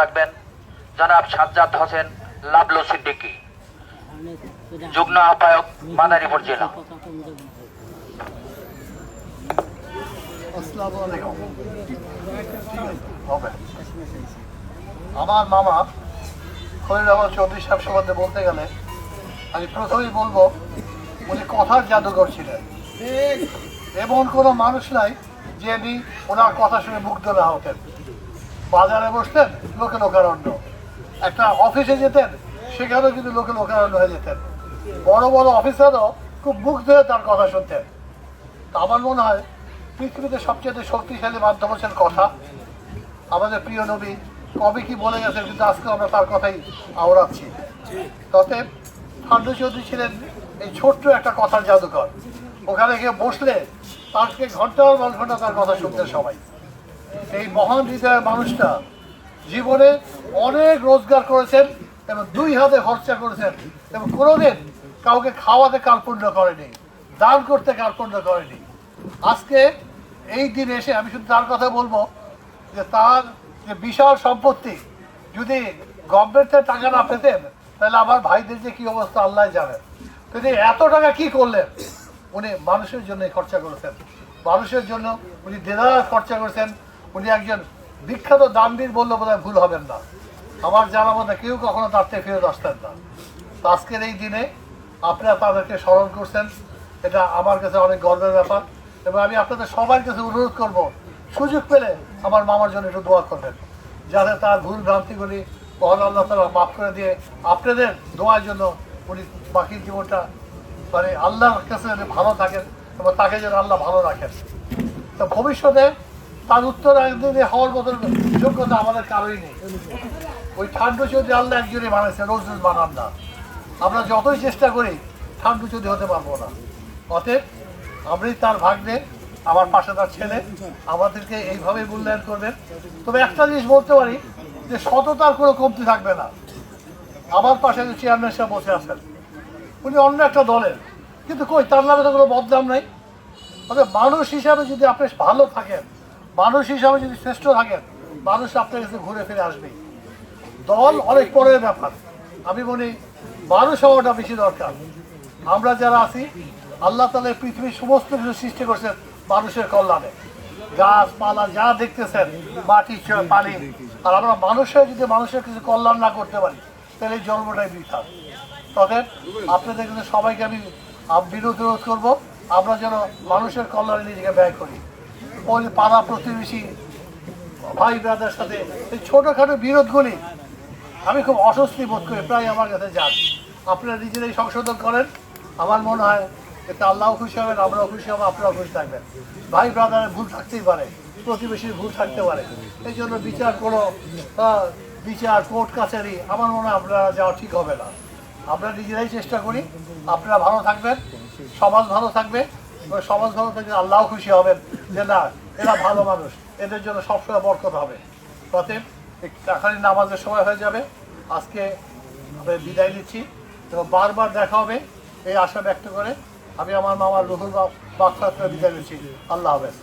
রাখবেন। জনাব সাজ্জাদ হোসেন লাবলু সিদ্দিকী যুগ্ম আহ্বায়ক মাদারীপুর জেলা। আমার মামা খলিল রহমান চৌধুরী সাহেব সম্বন্ধে বলতে গেলে আমি প্রথমেই বলব উনি কথার জাদুঘর ছিলেন। এমন কোনো মানুষ নাই যে উনি ওনার কথা শুনে মুগ্ধ না হতেন। বাজারে বসতেন, লোকে লোকারণ্য। একটা অফিসে যেতেন, সেখানেও কিন্তু লোকে লোকারণ্য হয়ে যেতেন। বড় বড় অফিসারও খুব মুগ্ধ হয়ে তার কথা শুনতেন। আমার মনে হয়, পৃথিবীতে সবচেয়ে শক্তিশালী মাধ্যম হচ্ছেন কথা। আমাদের প্রিয় নবী কবে কি বলে গেছেন, কিন্তু আজকে আমরা তার কথাই আওড়াচ্ছি। তবে ঠান্ডু চৌধুরী ছিলেন এই ছোট্ট একটা কথার জাদুকর। ওখানে গিয়ে বসলে তাকে ঘণ্টার পর ঘণ্টা তার কথা শুনতেন সবাই। এই মহান হৃদয়ের মানুষটা জীবনে অনেক রোজগার করেছেন এবং দুই হাতে খরচা করেছেন এবং কোনোদিন কাউকে খাওয়াতে কার্পণ্য করেনি, দান করতে কার্পণ্য করেনি। আজকে এই দিন এসে আমি শুধু তার কথা বলব যে তার যে বিশাল সম্পত্তি, যদি গভর্নমেন্ট থেকে টাকা না পেতেন, তাহলে আমার ভাইদের যে কি অবস্থা, আল্লাহ জানেন তিনি এত টাকা কি করলেন? উনি মানুষের জন্য খরচা করেছেন। মানুষের জন্য উনি দেদার খরচা করেছেন। উনি একজন বিখ্যাত দানবীর বললে বোধ ভুল হবেন না। আমার জানা মতো কেউ কখনো তার থেকে ফেরত আসতেন না। আজকের এই দিনে আপনারা তাদেরকে স্মরণ করছেন। এটা আমার কাছে অনেক গর্বের ব্যাপার এবং আমি আপনাদের সবার কাছে অনুরোধ করব, সুযোগ পেলে আমার মামার জন্য একটু দোয়া করবেন। যাতে তার ভুল ভ্রান্তিগুলি মহান আল্লাহ তালা মাফ করে দিয়ে আপনাদের দোয়ার জন্য উনি বাকি জীবনটা মানে আল্লাহর কাছে ভালো থাকেন এবং তাকে যেন আল্লাহ ভালো রাখেন। তো ভবিষ্যতে তার উত্তর একদিনে হওয়ার মতন যোগ্যতা আমাদের কারোই নেই। ওই ঠান্ডু চৌধুরী আল্লাহ একজনই বানাইছে রোজ রোজ বানান না। আমরা যতই চেষ্টা করি, ঠান্ডু চৌধুরী হতে পারব না। অতএব আমি তার ভাগ্নে, আমার পাশে তার ছেলে, আমাদেরকে এইভাবেই মূল্যায়ন করবেন। তবে একটা জিনিস বলতে পারি, যে সততার কোনো কমতি থাকবে না। আমার পাশে যে চেয়ারম্যান সাহেব বসে আছেন, উনি অন্য একটা দলের। কিন্তু কই, তার নামে তো কোনো বদনাম নাই। অর্থাৎ মানুষ হিসাবে যদি আপনি ভালো থাকেন মানুষ হিসাবে যদি শ্রেষ্ঠ থাকেন মানুষ আপনার কাছে ঘুরে ফিরে আসবেই দল অনেক পরের ব্যাপার। আমি বলি, মানুষ হওয়াটা বেশি দরকার। আমরা যারা আছি, আল্লাহ তালা পৃথিবীর সমস্ত কিছু সৃষ্টি করছেন মানুষের কল্যাণে। গাছপালা যা দেখতেছেন, মাটি পানি, আর আমরা মানুষের যদি মানুষের কিছু কল্যাণ না করতে পারি, তাহলে এই জন্মটাই বৃথা। তবে আপনাদের কিন্তু সবাইকে আমি বিরোধ রোধ করব, আমরা যেন মানুষের কল্যাণে নিজেকে ব্যয় করি। পাড়া প্রতিবেশী ভাই ব্রাদের সাথে এই ছোটোখাটো বিরোধগুলি আমি খুব অস্বস্তি বোধ করি, প্রায় আমার কাছে যান আপনারা নিজেরাই সংশোধন করেন। আমার মনে হয় এতে আল্লাহ খুশি হবেন আমরাও খুশি হব, আপনারাও খুশি থাকবেন। ভাই ব্রাদারের ভুল থাকতেই পারে, প্রতিবেশীর ভুল থাকতে পারে। এই জন্য বিচার কোনো বিচার, কোর্ট, কাছারি, আমার মনে হয় আপনারা যাওয়া ঠিক হবে না। আমরা নিজেরাই চেষ্টা করি, আপনারা ভালো থাকবেন, সমাজ ভালো থাকবে। সমাজ ভালো থাকলে আল্লাহ খুশি হবেন যে না, এরা ভালো মানুষ, এদের জন্য সবসময় বরকত হবে। অতএব এখানে নামাজের সময় হয়ে যাবে। আজকে আমরা বিদায় নিচ্ছি এবং বারবার দেখা হবে। এই আশা ব্যক্ত করে আমি আমার মামার রুহুল বাক্সাত্রা বিদায় নিচ্ছি। আল্লাহ হাফেজ।